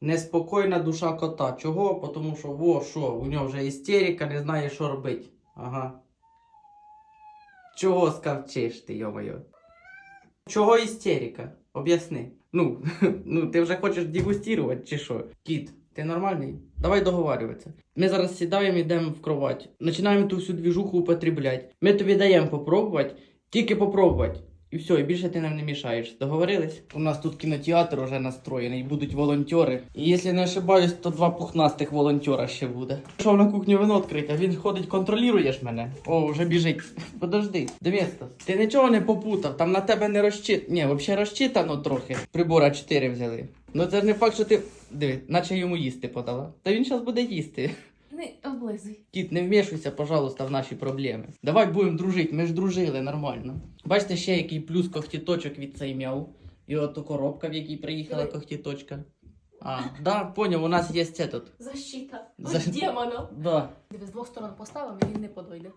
Неспокійна душа кота. Чого? Тому що, во, що, у нього вже істерика, не знає, що робити. Ага. Чого скавчиш ти, йо-моє? Чого істерика? Об'ясни. Ну, ну, ти вже хочеш дегустувати, чи що? Кіт, ти нормальний? Давай договарюватися. Ми зараз сідаємо, йдемо в кровать. Починаємо ту всю двіжуху употреблять. Ми тобі даємо попробувати, тільки попробувати. І все, і більше ти нам не мішаєш. Договорились? У нас тут кінотеатр вже настроєний, будуть волонтери. І якщо не ошибаюсь, то два пухнастих волонтера ще буде. Пішов на кухню вино відкрити, він ходить, контролюєш мене. О, вже біжить. Подожди, Демістос, ти нічого не попутав, там на тебе не розчит... Ні, взагалі розчитано трохи. Прибора 4 взяли. Ну це ж не факт, що ти. Диви, наче йому їсти подала. Та він зараз буде їсти. Не облизуй. Кіт, не вмішуйся, пожалуйста, в наші проблеми. Давай будемо дружити, ми ж дружили нормально. Бачите, ще який плюс когтіточок від цей мяу. І от коробка, в якій приїхала Диви. когтіточка. А, да, поняв, у нас є це тут. Защита. За- демона. Да. Диви, з двох сторон поставимо, і він не подойде.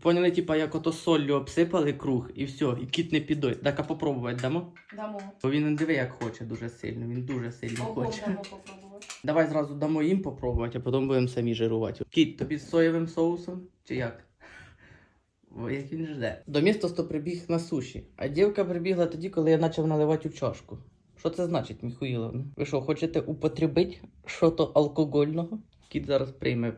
Поняли, типа, як ото соллю обсипали круг, і все, і кіт не підой. Так, а попробувати дамо? Дамо. Бо він не диви, як хоче дуже сильно, він дуже сильно Ого, хоче. дамо попробувати. Давай зразу дамо їм попробувати, а потім будемо самі жирувати. Кіт, тобі з соєвим соусом? Чи як? Як він жде. До міста прибіг на суші, а дівка прибігла тоді, коли я почав наливати у чашку. Що це значить, Міхуїловна? Ви що, хочете употребити що-то алкогольного? Кіт зараз прийме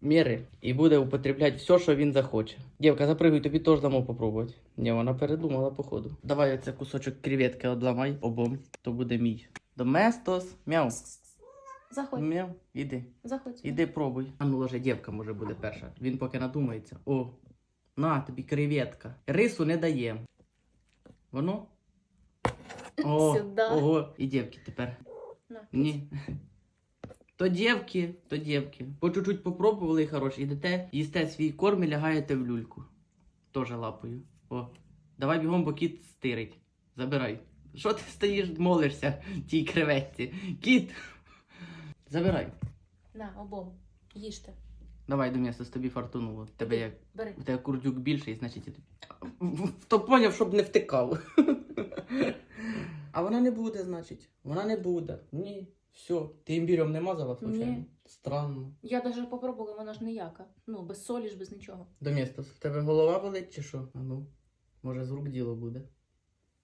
міри і буде употребляти все, що він захоче. Дівка, запригуй, тобі теж дамо попробувати. Ні, вона передумала, походу. Давай оце кусочок креветки одламай обом, то буде мій. Доместос, мяу. Заходь, Мяу, іди. заходь. сюди. Іди пробуй. А ну, ложе, дівка може буде перша. Він поки надумається. О, на тобі креветка. Рису не даємо. Воно? О, Сюда. Ого, і дівки тепер. На. Ні. То дівки, то дівки. По чуть-чуть попробували і хороші. Ідете, їсте свій корм і лягаєте в люльку. Тоже лапою. О. Давай бігом, бо кіт стирить. Забирай. Що ти стоїш, молишся тій креветці? Кіт! Забирай. На, обом. Їжте. Давай до м'яса з тобі фартунуло. Тебе як Бери. у тебе курдюк більший, значить я тобі. То поняв, щоб не втикав. А вона не буде, значить. Вона не буде. Ні. Все. Ти імбірем не мазала, случайно? Ні. Странно. Я навіть попробувала, вона ж ніяка. Ну, без солі ж, без нічого. До міста. В тебе голова болить чи що? А ну. Може, з рук діло буде.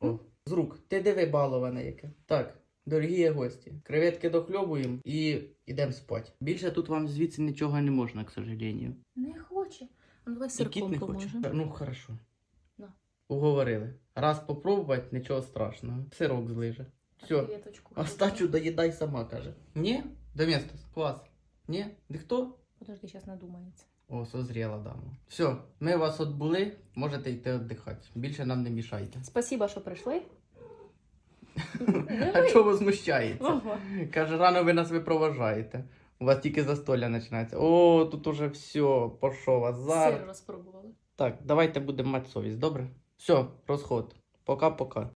О, з рук. Ти диви баловане яке. Так. Дорогі гості, креветки дохльобуємо і йдемо спати. Більше тут вам звідси нічого не можна, к сожалению. Не хоче. Ну, давай сирком не хоче. Ну, хорошо. На. Уговорили. Раз попробувати, нічого страшного. Сирок злиже. Все. Креветочку. Остачу доїдай сама, каже. Ні? До міста. Клас. Ні? Де хто? Подожди, зараз надумається. О, созріла дама. Все, ми вас отбули, можете йти віддихати. Більше нам не мішайте. Спасибо, що прийшли. А чого возмущається? Ого. Каже, рано ви нас випроважаєте. У вас тільки застолля починається. О, тут уже все, пішов азарт. Сир розпробували. Так, давайте будемо мати совість, добре? Все, розход. Пока-пока.